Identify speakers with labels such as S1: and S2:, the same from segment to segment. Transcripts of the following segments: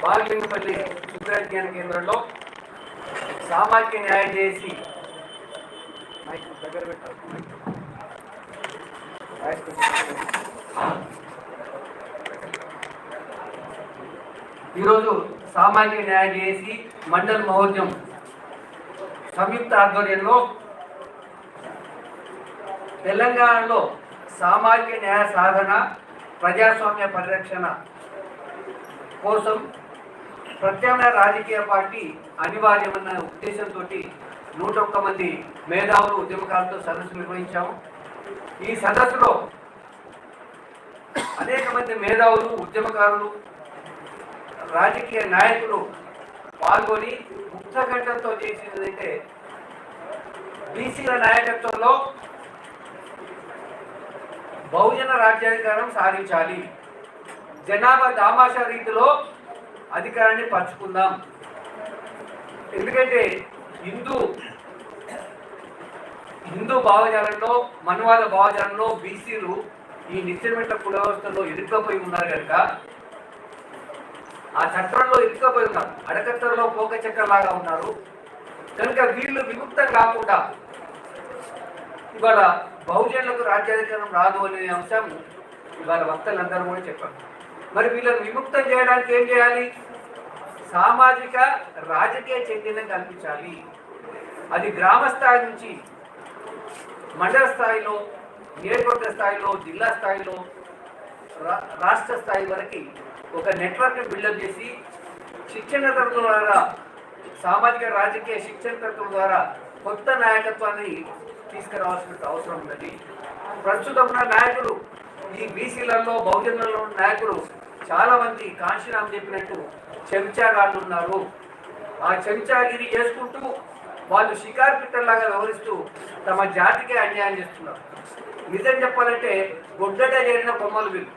S1: బాలలింగపల్లి విజ్ఞాన కేంద్రంలో సామాజిక న్యాయం చేసి దగ్గర ఈరోజు సామాజిక న్యాయం చేసి మండల్ మహోద్యం సంయుక్త ఆధ్వర్యంలో తెలంగాణలో సామాజిక న్యాయ సాధన ప్రజాస్వామ్య పరిరక్షణ కోసం ప్రత్యామ్నాయ రాజకీయ పార్టీ అనివార్యమన్న ఉద్దేశంతో నూట ఒక్క మంది మేధావులు ఉద్యమకారులతో సదస్సు నిర్వహించాము. ఈ సదస్సులో అనేక మంది మేధావులు ఉద్యమకారులు రాజకీయ నాయకులు పాల్గొని ముక్తకంఠంతో చేసినదైతే బీసీల నాయకత్వంలో బహుజన రాజ్యాధికారం సాధించాలి. జనాభా దామాషా రీతిలో అధికారాన్ని పంచుకుందాం. ఎందుకంటే హిందూ హిందూ భావజాలంలో మనువాద భావజాలంలో బీసీలు ఈ నిత్యమిట్ల కుల వ్యవస్థలో ఇరుక్కపోయి ఉన్నారు కనుక ఆ చక్రంలో ఇరుక్కపోయి ఉన్నారు. అడకత్తరలో పోక చక్రంలాగా ఉన్నారు. కనుక వీళ్ళు విముక్తం కాకుండా ఇవాళ బహుజనులకు రాజ్యాధికారం రాదు అనే అంశం ఇవాళ వక్తలందరూ కూడా చెప్పారు. మరి వీళ్ళని విముక్తం చేయడానికి ఏం చేయాలి? సామాజిక రాజకీయ చైతన్యం కల్పించాలి అది గ్రామ స్థాయి నుంచి మండల స్థాయిలో నియోజకవర్గ స్థాయిలో జిల్లా స్థాయిలో రా- రాష్ట్ర స్థాయి వరకు ఒక నెట్వర్క్ బిల్డప్ చేసి శిక్షణ తరగతుల ద్వారా సామాజిక రాజకీయ శిక్షణ తరగతుల ద్వారా కొత్త నాయకత్వాన్ని తీసుకురావాల్సిన అవసరం ఉన్నది. ప్రస్తుతం ఉన్న నాయకులు ఈ బీసీలలో బహుజనులలో ఉన్న నాయకులు చాలా మంది కాంశీరామ్ చెప్పినట్టు చెంచాగాళ్ళు ఉన్నారు ఆ చెంచాగిరి చేసుకుంటూ వాళ్ళు షికార్ పిట్టల్లాగా వ్యవహరిస్తూ తమ జాతికే అన్యాయం చేస్తున్నారు. నిజం చెప్పాలంటే గొడ్డట చేరిన కొమ్మలు వీళ్ళు.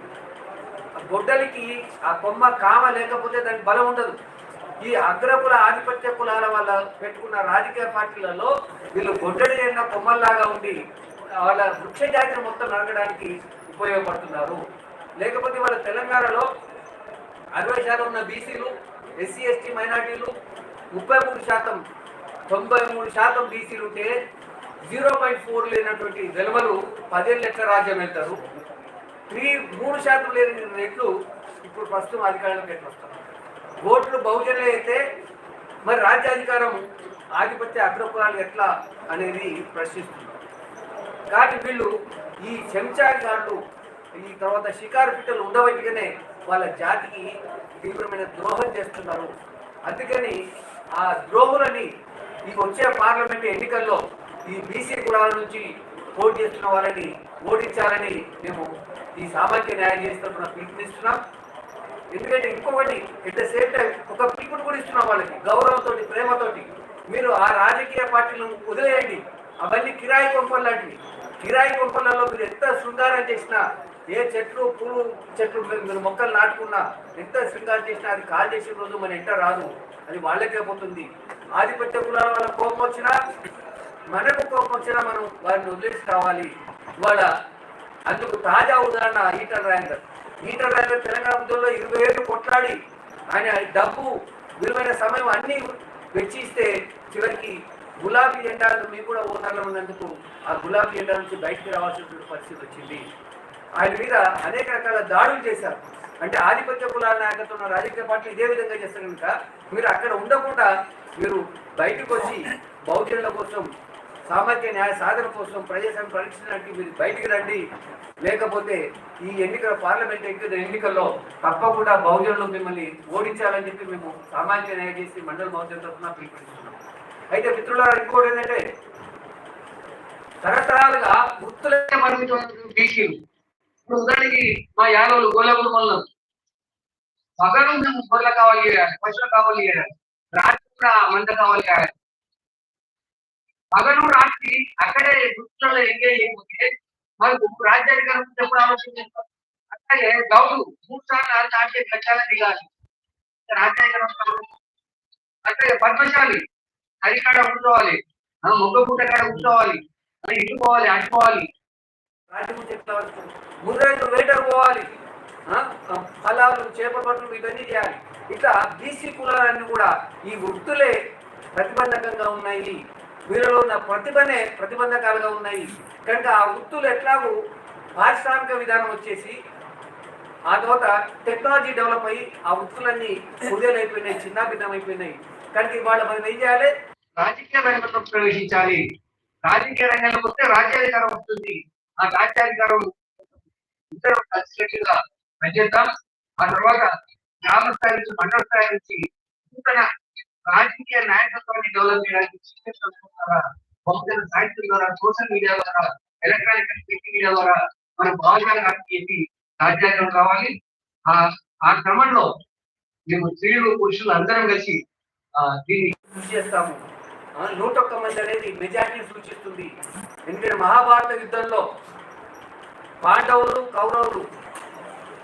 S1: గొడ్డలికి ఆ కొమ్మ కామ లేకపోతే దానికి బలం ఉండదు. ఈ అగ్రకుల ఆధిపత్య కులాల వల్ల పెట్టుకున్న రాజకీయ పార్టీలలో వీళ్ళు గొడ్డడి చేరిన కొమ్మల్లాగా ఉండి వాళ్ళ వృక్ష జాతిని మొత్తం నరకడానికి ఉపయోగపడుతున్నారు. లేకపోతే వాళ్ళ తెలంగాణలో అరవై శాతం ఉన్న బీసీలు ఎస్సీ ఎస్టీ మైనార్టీలు ముప్పై మూడు శాతం తొంభై మూడు శాతం బీసీలు ఉంటే జీరో పాయింట్ ఫోర్ లేనటువంటి వెలువలు పదేళ్ళు లెక్క రాజ్యం వెళ్తారు? త్రీ మూడు శాతం లేని రెట్లు ఇప్పుడు ప్రస్తుతం అధికారంలోకి ఎట్లా వస్తారు ఓట్లు బహుజనులు అయితే మరి రాజ్యాధికారం ఆధిపత్య అగ్రపురాలు ఎట్లా అనేది ప్రశ్నిస్తున్నారు. కాబట్టి వీళ్ళు ఈ చెంచా చెంచాగాళ్ళు ఈ తర్వాత షికారు పిట్టలు ఉండవట్టుగానే వాళ్ళ జాతికి తీవ్రమైన ద్రోహం చేస్తున్నారు. అందుకని ఆ ద్రోహులని ఈ వచ్చే పార్లమెంట్ ఎన్నికల్లో ఈ బీసీ కులాల నుంచి పోటీ చేస్తున్న వాళ్ళని ఓడించాలని మేము ఈ సామాజిక న్యాయం చేస్తున్న పిలుపునిస్తున్నాం. ఎందుకంటే ఇంకొకటి ఎట్ ద సేమ్ టైం ఒక పిలుపుని కూడా ఇస్తున్నాం వాళ్ళకి గౌరవంతో ప్రేమతోటి. మీరు ఆ రాజకీయ పార్టీలను వదిలేయండి. అవన్నీ కిరాయి కొంపలు లాంటివి కిరాయి కొంపలలో మీరు ఎంత శృంగారం చేసినా ఏ చెట్లు పూలు చెట్లు మీరు- మొక్కలు నాటుకున్నా ఎంత శృంగారం చేసినా అది కాల్ చేసిన రోజు మన ఎంట రాదు. అది వాళ్ళకే పోతుంది. ఆధిపత్య కులాల వల్ల కోపం వచ్చినా మనకు కోపం వచ్చినా మనం వారిని వదిలేసి రావాలి. ఇవాళ అందుకు తాజా ఉదాహరణ ఈటర్ రాయందర్ ఈటర్ రాయందర్ తెలంగాణ ఉద్యమంలో ఇరవై ఏళ్ళు కొట్లాడి ఆయన డబ్బు విలువైన సమయం అన్ని వెచ్చిస్తే చివరికి గులాబీ జెండాలు మీకు కూడా ఓటర్లు ఉన్నందుకు ఆ గులాబీ జెండా నుంచి బయటకు రావాల్సిన పరిస్థితి వచ్చింది. ఆయన మీద అనేక రకాల దాడులు చేశారు. అంటే ఆధిపత్య కులాల నాయకత్వం ఉన్న రాజకీయ పార్టీలు ఇదే విధంగా చేస్తారు కనుక మీరు అక్కడ ఉండకుండా మీరు బయటకు వచ్చి బహుజనుల కోసం సామాజిక న్యాయ సాధన కోసం ప్రజాస్వామ్య పరీక్షించడానికి మీరు బయటికి రండి. లేకపోతే ఈ ఎన్నికల పార్లమెంట్ ఎన్నికల ఎన్నికల్లో తప్పకుండా బహుజనులు మిమ్మల్ని ఓడించాలని చెప్పి మేము సామాజిక న్యాయ చేసి మండల బహుజన తరఫున పిలుపునిస్తున్నాం. అయితే మిత్రులారా ఇంకోటి ఏంటంటే తరతరాలుగా వృత్తులకే పరిమితమైన బీసీలు ఇప్పుడు ఉదాహరణకి మా యాదవులు గోలగులు మొదలు మగను మేము గొర్రెల కావాలి చేయాలి పశువుల కావాలి చేయాలి రాత్రి కూడా మంట కావాలి చేయాలి. మగను రాత్రి అక్కడే వృత్తులలో ఎంగేజ్ అయిపోతే మనకు రాజ్యాధికారం ఎప్పుడు ఆలోచన అట్లాగే గౌడు మూడు సార్లు ఆరు ఆటే కట్టాలని దిగాలి. రాజ్యాధికారం వస్తాడు. అట్లాగే పద్మశాలి. హరికాడ కూర్చోవాలి. మొగ్గ పూట కాడ కూర్చోవాలి. ఇటు పోవాలి అటు పోవాలి. ముందు వెయిటర్ పోవాలి. ఆ, ఫలాలు చేపల పట్టులు ఇవన్నీ చేయాలి. ఇట్లా బీసీ కులాలన్నీ కూడా ఈ వృత్తులే ప్రతిబంధకంగా ఉన్నాయి. వీళ్ళలో ఉన్న ప్రతిభనే ప్రతిబంధకాలుగా ఉన్నాయి. కనుక ఆ వృత్తులు ఎట్లాగూ పారిశ్రామిక విధానం వచ్చేసి ఆ తర్వాత టెక్నాలజీ డెవలప్ అయ్యి ఆ వృత్తులన్నీ కుదేలైపోయినాయి చిన్న అయిపోయినాయి కనుక ఇవాళ మనం ఏం చేయాలి? రాజకీయ రంగంలో ప్రవేశించాలి. రాజకీయ రంగంలోకి వస్తే రాజ్యాధికారం వస్తుంది. ఆ రాజ్యాధికారం ఇద్దరు పనిచేద్దాం. ఆ తర్వాత గ్రామ స్థాయి నుంచి మండల స్థాయి నుంచి నూతన రాజకీయ నాయకత్వాన్ని డెవలప్ చేయడానికి శిక్షణ ద్వారా బహుజన సాహిత్యం ద్వారా సోషల్ మీడియా ద్వారా ఎలక్ట్రానిక్ మీడియా ద్వారా మన భావజాలను చెప్పి రాజ్యాంగం కావాలి ఆ ఆ క్రమంలో మేము స్త్రీలు పురుషులు అందరం కలిసి ఆ, దీన్ని కృషి చేస్తాము. నూట ఒక్క మంది అనేది మెజారిటీ సూచిస్తుంది. ఎందుకంటే మహాభారత యుద్ధంలో పాండవులు కౌరవులు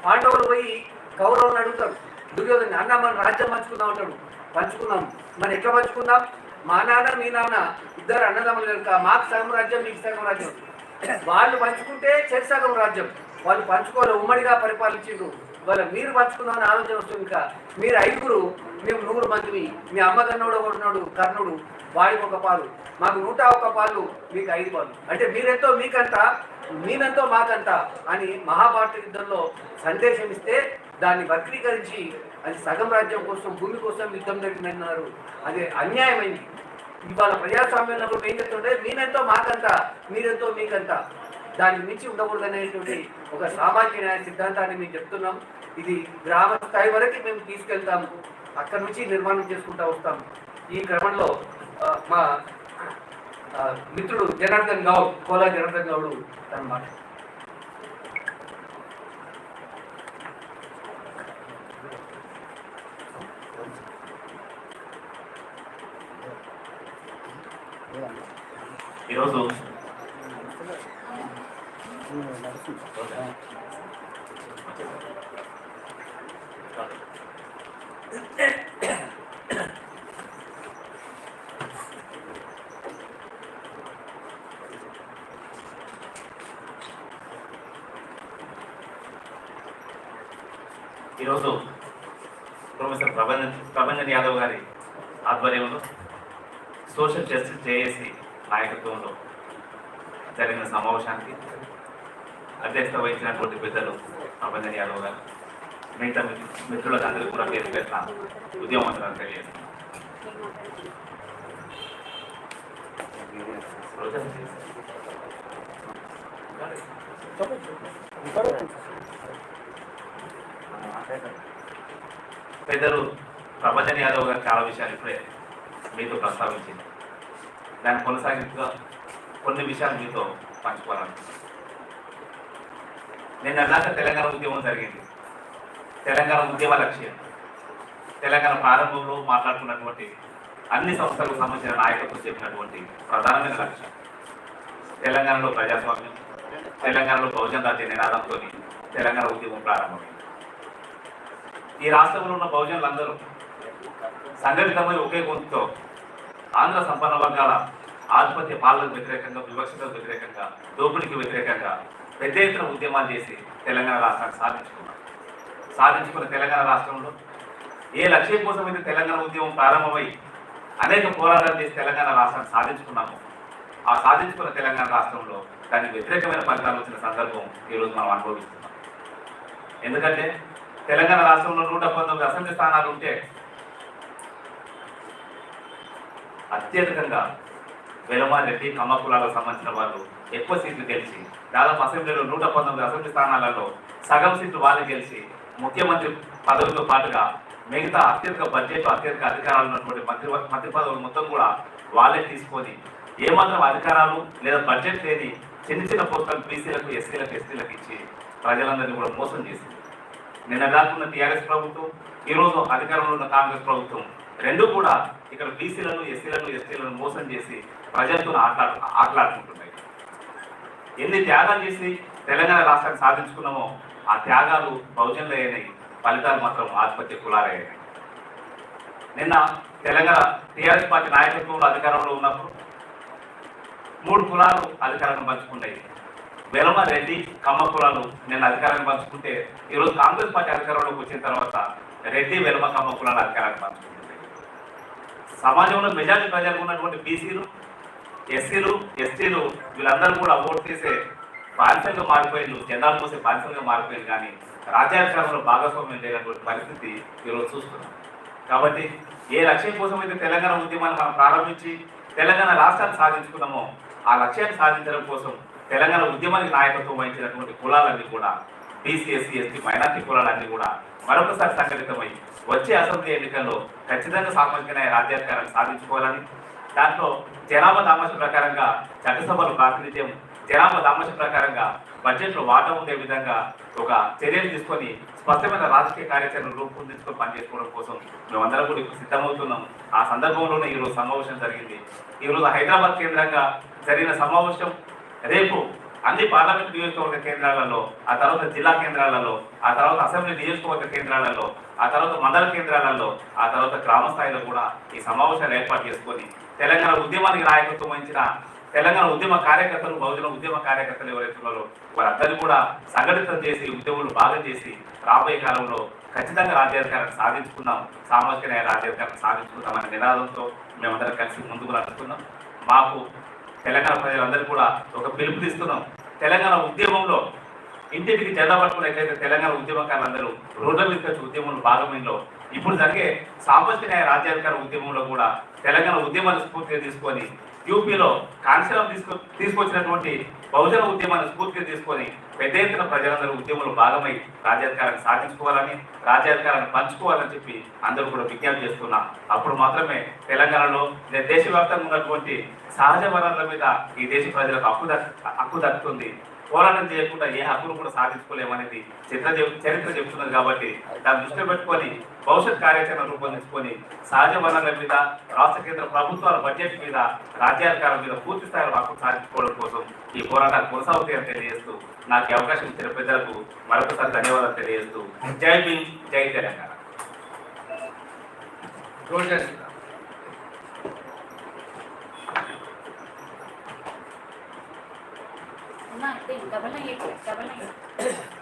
S1: పాండవులు పోయి కౌరవులు అడుగుతారు. దుర్యోధన అన్న మనం రాజ్యం పంచుకుందాం అంటాడు. పంచుకుందాం. మనం ఎట్లా పంచుకుందాం? మా నాన్న మీ నాన్న ఇద్దరు అన్నదమ్ములు కనుక మాకు సగం రాజ్యం మీకు సగం రాజ్యం. వాళ్ళు పంచుకుంటే చెరి సగం రాజ్యం. వాళ్ళు పంచుకోవాలి ఉమ్మడిగా పరిపాలించారు వాళ్ళ మీరు పంచుకుందామని ఆలోచన వస్తుంది ఇంకా. మీరు ఐదుగురు మేము నూరు మందివి మీ అమ్మ కన్నోడు ఒకడున్నాడు కర్ణుడు వాడికి ఒక పాలు. మాకు నూట ఒక పాలు మీకు ఐదు పాలు. అంటే మీరెంతో మీకంత మీనంతో మాకంత అని మహాభారత యుద్ధంలో సందేశం ఇస్తే దాన్ని వక్రీకరించి అది సగం రాజ్యం కోసం భూమి కోసం యుద్ధం జరిగిందన్నారు. అది అన్యాయమైంది. ఇవాళ ప్రజాస్వామ్యంలో ఏం చెప్తుంటే మీనెంతో మాకంత మీరెంతో మీకంత. దాన్ని మించి ఉండకూడదనేటువంటి ఒక సామాజిక న్యాయ సిద్ధాంతాన్ని మేము చెప్తున్నాం. ఇది గ్రామ స్థాయి వరకు మేము తీసుకెళ్తాము. అక్కడ నుంచి నిర్మాణం చేసుకుంటా వస్తాం ఈ క్రమంలో మా మిత్రుడు జనార్దన్ గౌడ్ కోలా జనార్దన్ గౌడ్ తన మాట.
S2: ఈరోజు ఈరోజు ప్రొఫెసర్ ప్రభంజన్ ప్రభంజన్ యాదవ్ గారి ఆధ్వర్యంలో సోషల్ జస్టిస్ జేఏసీ నాయకత్వంలో జరిగిన సమావేశానికి అధ్యక్షత వహించినటువంటి పెద్దలు ప్రభంజన్ యాదవ్ గారు. మిగతా మిత్రు- మిత్రులకు అందరికీ కూడా పేరు పేరున ఉద్యమం తెలియదు. పెద్దలు ప్రభజన్ యాదవ్ గారు చాలా విషయాలు ఇప్పుడే మీతో ప్రస్తావించింది. దాని కొనసాగింపుగా కొన్ని విషయాలు మీతో పంచుకోవాలనుకుంటున్నాను. నిన్న దాకా తెలంగాణ ఉద్యమం జరిగింది. తెలంగాణ ఉద్యమ లక్ష్యం. తెలంగాణ ప్రారంభంలో మాట్లాడుకున్నటువంటి అన్ని సంస్థలకు సంబంధించిన నాయకత్వం చెప్పినటువంటి ప్రధానమైన లక్ష్యం. తెలంగాణలో ప్రజాస్వామ్యం తెలంగాణలో బహుజన రాజ్య నినాదంతో తెలంగాణ ఉద్యమం ప్రారంభమైంది. ఈ రాష్ట్రంలో ఉన్న బహుజనులందరూ సంఘటితమై ఒకే గొంతుతో ఆంధ్ర సంపన్న వర్గాల ఆధిపత్య పాలనకు వ్యతిరేకంగా వివక్షతకు వ్యతిరేకంగా దోపిడీకి వ్యతిరేకంగా పెద్ద ఎత్తున ఉద్యమాలు చేసి తెలంగాణ రాష్ట్రాన్ని సాధించుకున్నారు. సాధించుకున్న తెలంగాణ రాష్ట్రంలో ఏ లక్ష్యం కోసం అయితే తెలంగాణ ఉద్యమం ప్రారంభమై అనేక పోరాటాలు చేసి తెలంగాణ రాష్ట్రాన్ని సాధించుకున్నాము ఆ సాధించుకున్న తెలంగాణ రాష్ట్రంలో దానికి వ్యతిరేకమైన ఫలితాలు వచ్చిన సందర్భం ఈరోజు మనం అనుభవిస్తున్నాం. ఎందుకంటే తెలంగాణ రాష్ట్రంలో నూట పంతొమ్మిది అసెంబ్లీ స్థానాలు ఉంటే అత్యధికంగా వెలమారెడ్డి కమ్మ కులాలకు సంబంధించిన వాళ్ళు ఎక్కువ సీట్లు గెలిచి దాదాపు అసెంబ్లీలో నూట పంతొమ్మిది అసెంబ్లీ స్థానాలలో సగం సీట్లు వాళ్ళు గెలిచి ముఖ్యమంత్రి పదవితో పాటుగా మిగతా అత్యధిక బడ్జెట్ అత్యధిక అధికారాలు ఉన్నటువంటి మంత్రి మంత్రి పదవులు మొత్తం కూడా వాళ్ళే తీసుకొని ఏమాత్రం అధికారాలు లేదా బడ్జెట్ లేని చిన్న చిన్న పోస్టులు బీసీలకు ఎస్సీలకు ఎస్టీలకు ఇచ్చి ప్రజలందరినీ కూడా మోసం చేసింది. నిన్న దాకున్న టీఆర్ఎస్ ప్రభుత్వం ఈరోజు అధికారంలో ఉన్న కాంగ్రెస్ ప్రభుత్వం రెండు కూడా ఇక్కడ బీసీలను ఎస్సీలను ఎస్టీలను మోసం చేసి ప్రజలతో ఆటలా ఆటలాడుకుంటున్నాయి. ఎన్ని త్యాగాలు చేసి తెలంగాణ రాష్ట్రాన్ని సాధించుకున్నామో ఆ త్యాగాలు బహుజనులు ఫలితాలు మాత్రం ఆధిపత్య కులాలయ్యాయి నిన్న తెలంగాణ టీఆర్ఎస్ పార్టీ నాయకత్వంలో అధికారంలో ఉన్నప్పుడు మూడు కులాలు అధికారాన్ని పంచుకున్నాయి. వెలమ రెడ్డి కమ్మ కులాలు నిన్న అధికారాన్ని పంచుకుంటే ఈరోజు కాంగ్రెస్ పార్టీ అధికారంలోకి వచ్చిన తర్వాత రెడ్డి వెలమ కమ్మ కులాలు అధికారాన్ని పంచుకుంటున్నాయి. సమాజంలో మెజారిటీ ప్రజలకు ఉన్నటువంటి బీసీలు ఎస్సీలు ఎస్టీలు వీళ్ళందరూ కూడా ఓటు చేసే బానిసలుగా మారిపోయింది. చెందాలు పోసే పారిశ్రామిక మారిపోయింది కానీ రాజ్యాంగంలో భాగస్వామ్యం లేనటువంటి పరిస్థితి ఈరోజు చూస్తున్నాం. కాబట్టి ఏ లక్ష్యం కోసం అయితే తెలంగాణ ఉద్యమాన్ని మనం ప్రారంభించి తెలంగాణ రాష్ట్రాన్ని సాధించుకున్నామో ఆ లక్ష్యాన్ని సాధించడం కోసం తెలంగాణ ఉద్యమానికి నాయకత్వం వహించినటువంటి కులాలన్నీ కూడా బీసీ ఎస్సీ ఎస్టీ మైనార్టీ కులాలన్నీ కూడా మరొకసారి సంఘటితమై వచ్చే అసెంబ్లీ ఎన్నికల్లో ఖచ్చితంగా సామాజిక న్యాయ రాజ్యాధికారాన్ని సాధించుకోవాలని దాంట్లో జనాభా దామాష ప్రకారంగా చట్టసభలు ప్రాతినిధ్యం జనాభా దామాష ప్రకారంగా బడ్జెట్లో వాటా ఉండే విధంగా ఒక చర్యలు తీసుకొని స్పష్టమైన రాజకీయ కార్యాచరణ రూపొందించుకొని పనిచేసుకోవడం కోసం మేమందరం కూడా ఇప్పుడు సిద్ధమవుతున్నాం. ఆ సందర్భంలోనే ఈరోజు సమావేశం జరిగింది. ఈరోజు హైదరాబాద్ కేంద్రంగా జరిగిన సమావేశం. రేపు అన్ని పార్లమెంట్ నియోజకవర్గ కేంద్రాలలో ఆ తర్వాత జిల్లా కేంద్రాలలో ఆ తర్వాత అసెంబ్లీ నియోజకవర్గ కేంద్రాలలో ఆ తర్వాత మండల కేంద్రాలలో ఆ తర్వాత గ్రామ స్థాయిలో కూడా ఈ సమావేశాలు ఏర్పాటు చేసుకొని తెలంగాణ ఉద్యమానికి నాయకత్వం వహించిన తెలంగాణ ఉద్యమ కార్యకర్తలు బహుజన ఉద్యమ కార్యకర్తలు ఎవరైతే ఉన్నారో వారందరినీ కూడా సంఘటితం చేసి ఉద్యమాలు బాగా చేసి రాబోయే కాలంలో ఖచ్చితంగా రాజ్యాధికారం సాధించుకుందాం సామాజిక న్యాయ రాజ్యాధికారం సాధించుకుందాం అనే నినాదంతో మేమందరం కలిసి ముందుకు నడుస్తున్నాం మాకు తెలంగాణ ప్రజలందరూ కూడా ఒక పిలుపునిస్తున్నాం తెలంగాణ ఉద్యమంలో ఇంటింటికి జెండా పట్టుకున్నట్లయితే తెలంగాణ ఉద్యమకారులందరూ రోడ్ల మీద ఉద్యమంలో భాగమైనలో ఇప్పుడు జరిగే సామాజిక న్యాయ రాజ్యాధికార ఉద్యమంలో కూడా తెలంగాణ ఉద్యమాన్ని స్ఫూర్తిగా తీసుకొని యూపీలో కాంక్షలం తీసుకు తీసుకొచ్చినటువంటి బహుజన ఉద్యమాన్ని స్ఫూర్తిగా తీసుకొని పెద్ద ఎత్తున ప్రజలందరూ ఉద్యమంలో భాగమై రాజ్యాధికారాన్ని సాధించుకోవాలని రాజ్యాధికారాన్ని పంచుకోవాలని చెప్పి అందరూ కూడా విజ్ఞప్తి చేస్తున్నా. అప్పుడు మాత్రమే తెలంగాణలో దేశవ్యాప్తంగా ఉన్నటువంటి సహజ వనరుల మీద ఈ దేశ ప్రజలకు హక్కు దక్కు హక్కు దక్కుతుంది. పోరాటం చేయకుండా ఏ హక్కును కూడా సాధించుకోలేమనేది చిత్ర చరిత్ర చెబుతున్నది కాబట్టి దాన్ని దృష్టిలో పెట్టుకొని భవిష్యత్ కార్యాచరణ రూపొందించుకొని సహజ వనరుల మీద రాష్ట్ర కేంద్ర ప్రభుత్వాల బడ్జెట్ మీద రాజ్యాధికారం మీద పూర్తి స్థాయిలో హక్కు సాధించుకోవడం కోసం ఈ పోరాటాలు కొనసాగుతాయని తెలియజేస్తూ నాకు అవకాశం ఇచ్చిన పెద్దలకు మరొకసారి ధన్యవాదాలు తెలియజేస్తూ జై భీమ్ జై తెలంగాణ.
S1: రోజర్
S3: ఉన్నా అయితే double nine eight double nine